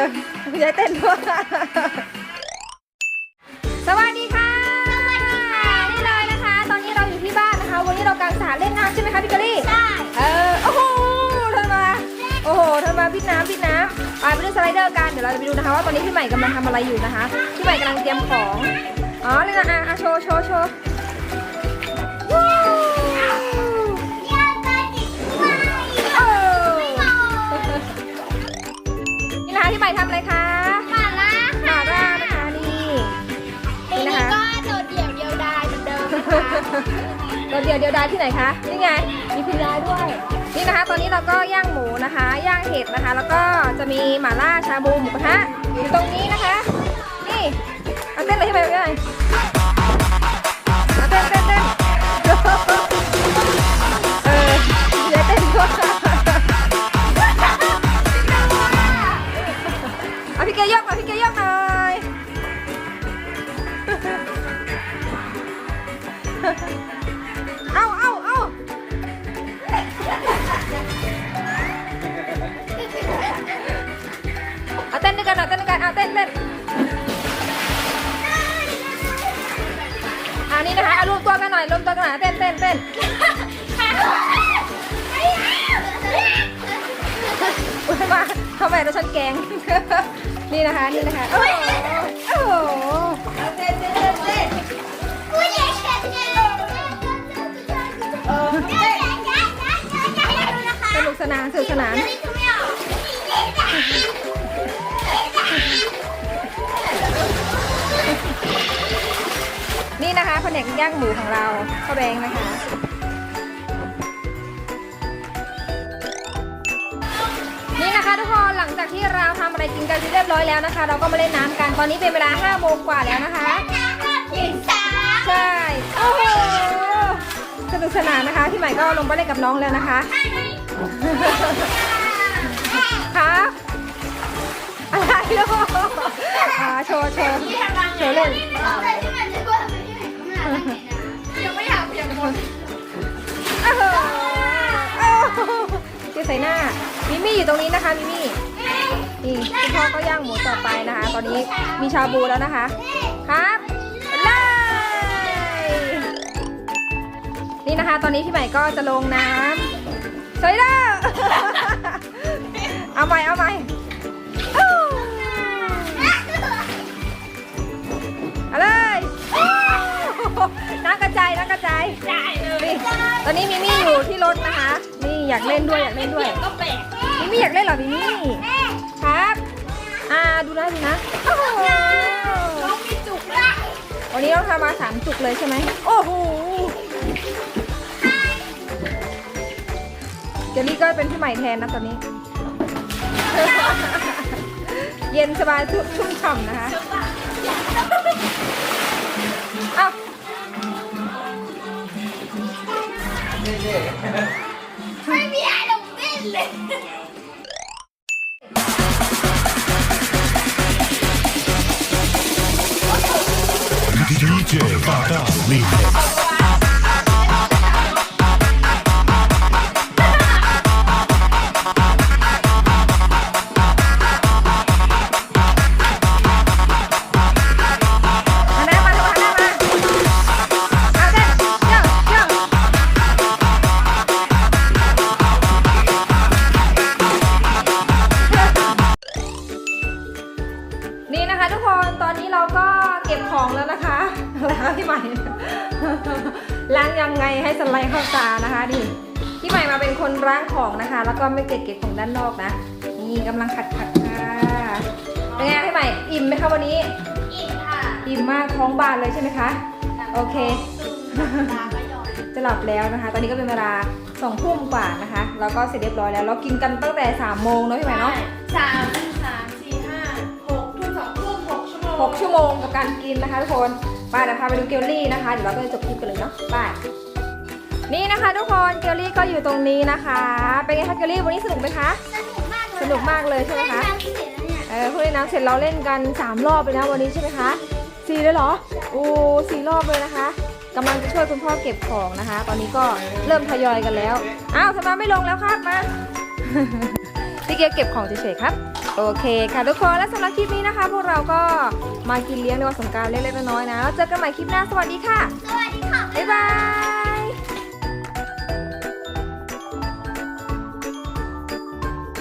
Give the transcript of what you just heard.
อคุณยายเต้นด้วยสวัสดีค่ะสวัสดีค่ะนี่เลยนะคะ ตอนนี้เราอยู่ที่บ้านนะคะ วันนี้เรากำลังสาดเล่นน้ำใช่ไหมคะพี่กะลี่ใช่เออโอ้โหเธอมาโอ้โหเธอมาพี่น้ำพี่น้ำไปไปดูสไลเดอร์กันเดี๋ยวเราจะไปดูนะคะว่าตอนนี้พี่ใหม่กำลังทำอะไรอยู่นะคะพี่ใหม่กำลังเตรียมของอ๋อเลยนะอะอะโชว์โชว์โชว์วู้ ตัวเดียวเดียวดายที่ไหนคะนี่ไงมีพิลาด้วยนี่นะคะ ตอนนี้เราก็ย่างหมูนะคะ ย่างเห็ดนะคะ แล้วก็จะมีหม่าล่าชาบูหมูกระทะอยู่ตรงนี้นะคะ เอาเอาเอาเอาเต้นด้วยกันเอาเต้นด้วยกันเอาเต้นเต้นอันนี้นะคะเอารวมตัวกันหน่อยรวมตัวกันหน่อยเต้นเต้นเต้นอุ้ยมาเข้าไปแล้วฉันแกง นี่นะคะ นี่นะคะ โอ้โหโอ้โหานสนุกสนานเดี๋ยวนี้คือไม่ออกนี่นะคะแผนกย่างหมูของเราข้าวแบงนะคะ นี่นะคะทุกคนหลังจากที่เราทำอะไรกินกันเรียบร้อยแล้วนะคะ เราก็มาเล่นน้ำกันตอนนี้เป็นเวลา5โมงกว่าแล้วนะคะใช่โอ้โหสนุกสนานนะคะพี่ใหม่ก็ลงไปเล่นกับน้องแล้วนะคะ ครับอะไรลูกอ่าโชว์โชว์โชว์เล่นยังไม่อยากเปลี่ยนคนโอ้โหโอ้โหเจ๊ใส่หน้า มิมี่อยู่ตรงนี้นะคะ มิมี่ นี่คุณพ่อก็ย่างหมูต่อไปนะคะ ตอนนี้มีชาบูแล้วนะคะ ครับเลย นี่นะคะ ตอนนี้พี่ใหม่ก็จะลงน้ำ สไลเดอร์เอาใหม่เอาใหม่อู้เอาเลยอู้น้ำกระจายน้ำกระจายได้เลยนี่ตอนนี้มิมี่อยู่ที่รถนะคะ นี่อยากเล่นด้วยอยากเล่นด้วย ก็แปลกมิมี่อยากเล่นเหรอมิมี่ ครับ อ่าดูนะดูนะโอ้โหน้องมีจุกด้วยวันนี้เราทำมาสามจุกเลยใช่ไหมโอ้โห เจลลี่ก็เป็นพี่ใหม่แทนนะตอนนี้ เย็นสบายชุ่มฉ่ำนะคะอ้าวไม่มีอะไรลงเล่นเลยดีเจฟาดาลี ล้วนะคะแล้วพี่ใหม่ ล้างยังไงให้สไลด์เข้าตานะคะนี่พี่ใหม่มาเป็นคนล้างของนะคะ แล้วก็ไม่เก็บเก็บของด้านนอกนะ นี่กำลังขัดขัดๆค่ะเป็นไงพี่ใหม่ อิ่มไหมคะวันนี้ อิ่มค่ะ อิ่มมากท้องบานเลยใช่ไหมคะ โอเคตาก็ย้อยจะหลับแล้วนะคะ ตอนนี้ก็เป็นเวลาสองทุ่มกว่านะคะ แล้วก็เสร็จเรียบร้อยแล้ว เรากินกันตั้งแต่3ามโมงเนาะพี่ใหม่เนาะสาม 6 ชั่วโมงกับการกินนะคะทุกคนไปเดี๋ยพาไปดูเกลลี่นะคะเดี๋ยวเราก็จะจบคลิปกันเลยเนาะไปนี่นะคะทุกคนเกลลี่ก็อยู่ตรงนี้นะคะเป็นไงคะเกลลี่วันนี้สนุกไหมคะสนุกมากเลยสนุกมากเลยใช่ไหมคะเออพูดในน้ำเสร็จเราเล่นกัน 3 รอบเลยนะวันนี้ใช่ไหมคะสี่เลยเหรออู้สี่รอบเลยนะคะกำลังจะช่วยคุณพ่อเก็บของนะคะ ตอนนี้ก็เริ่มทยอยกันแล้ว อ้าวสมาไม่ลงแล้วครับมาพี่เกียเก็บของเฉยๆครับ โอเคค่ะทุกคนและสำหรับคลิปนี้นะคะ พวกเราก็มากินเลี้ยงในวันสงกรารเล็กๆน้อยๆนะแล้วเจอกันใหม่คลิปหน้าสวัสดีค่ะ สวัสดีค่ะ บ๊ายบาย